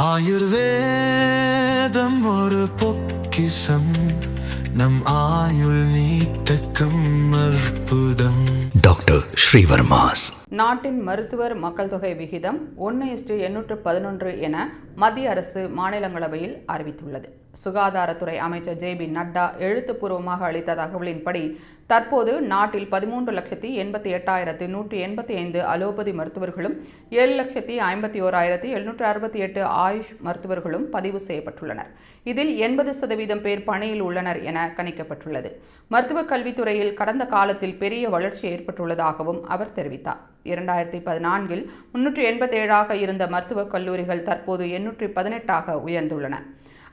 ஆயுர்வேதம் ஒரு பொக்கிசம் நம் ஆயுள் நீட்டக்கும் அற்புதம். டாக்டர் ஸ்ரீவர்மாஸ். நாட்டின் மருத்துவர் மக்கள் தொகை விகிதம் ஒன்று இஸ்டு எண்ணூற்று பதினொன்று என மத்திய அரசு மாநிலங்களவையில் அறிவித்துள்ளது. சுகாதாரத்துறை அமைச்சர் ஜே பி நட்டா எழுத்துப்பூர்வமாக அளித்த தகவலின்படி தற்போது நாட்டில் பதிமூன்று லட்சத்தி எண்பத்தி எட்டாயிரத்து நூற்றி எண்பத்தி ஐந்து அலோபதி மருத்துவர்களும் ஏழு லட்சத்தி ஐம்பத்தி ஓராயிரத்தி எழுநூற்று அறுபத்தி எட்டு ஆயுஷ் மருத்துவர்களும் பதிவு செய்யப்பட்டுள்ளனர். இதில் எண்பது சதவீதம் பேர் பணியில் உள்ளனர் என கணிக்கப்பட்டுள்ளது. மருத்துவக் கல்வித்துறையில் கடந்த காலத்தில் பெரிய வளர்ச்சி ஏற்பட்டுள்ளதாகவும் அவர் தெரிவித்தார். இரண்டாயிரத்தி பதினான்கில் முன்னூற்றி எண்பத்தேழாக இருந்த மருத்துவக் கல்லூரிகள் தற்போது எண்ணூற்றி பதினெட்டாக உயர்ந்துள்ளன.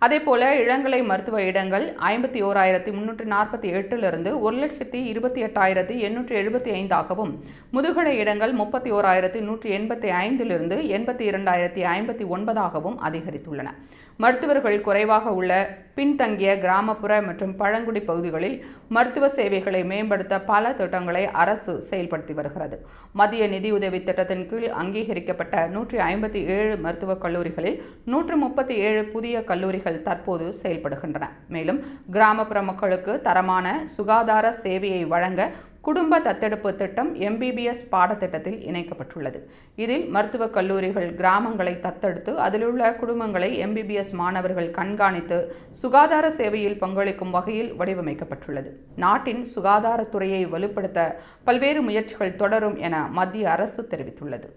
அதே போல இளங்கலை மருத்துவ இடங்கள் ஐம்பத்தி ஓராயிரத்தி முன்னூற்றி நாற்பத்தி எட்டிலிருந்து ஒரு லட்சத்தி இருபத்தி எட்டாயிரத்தி எண்ணூற்றி எழுபத்தி ஐந்தாகவும் முதுகலை இடங்கள் முப்பத்தி ஓராயிரத்தி நூற்றி எண்பத்தி ஐந்திலிருந்து எண்பத்தி இரண்டாயிரத்தி ஐம்பத்தி ஒன்பதாகவும் அதிகரித்துள்ளன. மருத்துவர்கள் குறைவாக உள்ள பின்தங்கிய கிராமப்புற மற்றும் பழங்குடி பகுதிகளில் மருத்துவ சேவைகளை மேம்படுத்த பல திட்டங்களை அரசு செயல்படுத்தி வருகிறது. மத்திய நிதியுதவி திட்டத்தின் கீழ் அங்கீகரிக்கப்பட்ட நூற்றி ஐம்பத்தி ஏழு மருத்துவக் கல்லூரிகளில் நூற்று முப்பத்தி ஏழு புதிய கல்லூரிகள் தற்போது செயல்படுகின்றன. மேலும் கிராமப்புற மக்களுக்கு தரமான சுகாதார சேவையை வழங்க குடும்ப தத்தெடுப்பு திட்டம் எம்பிபிஎஸ் பாடத்திட்டத்தில் இணைக்கப்பட்டுள்ளது. இதில் மருத்துவக் கல்லூரிகள் கிராமங்களை தத்தெடுத்து அதிலுள்ள குடும்பங்களை எம்பிபிஎஸ் மாணவர்கள் கண்காணித்து சுகாதார சேவையில் பங்களிக்கும் வகையில் வடிவமைக்கப்பட்டுள்ளது. நாட்டின் சுகாதாரத்துறையை வலுப்படுத்த பல்வேறு முயற்சிகள் தொடரும் என மத்திய அரசு தெரிவித்துள்ளது.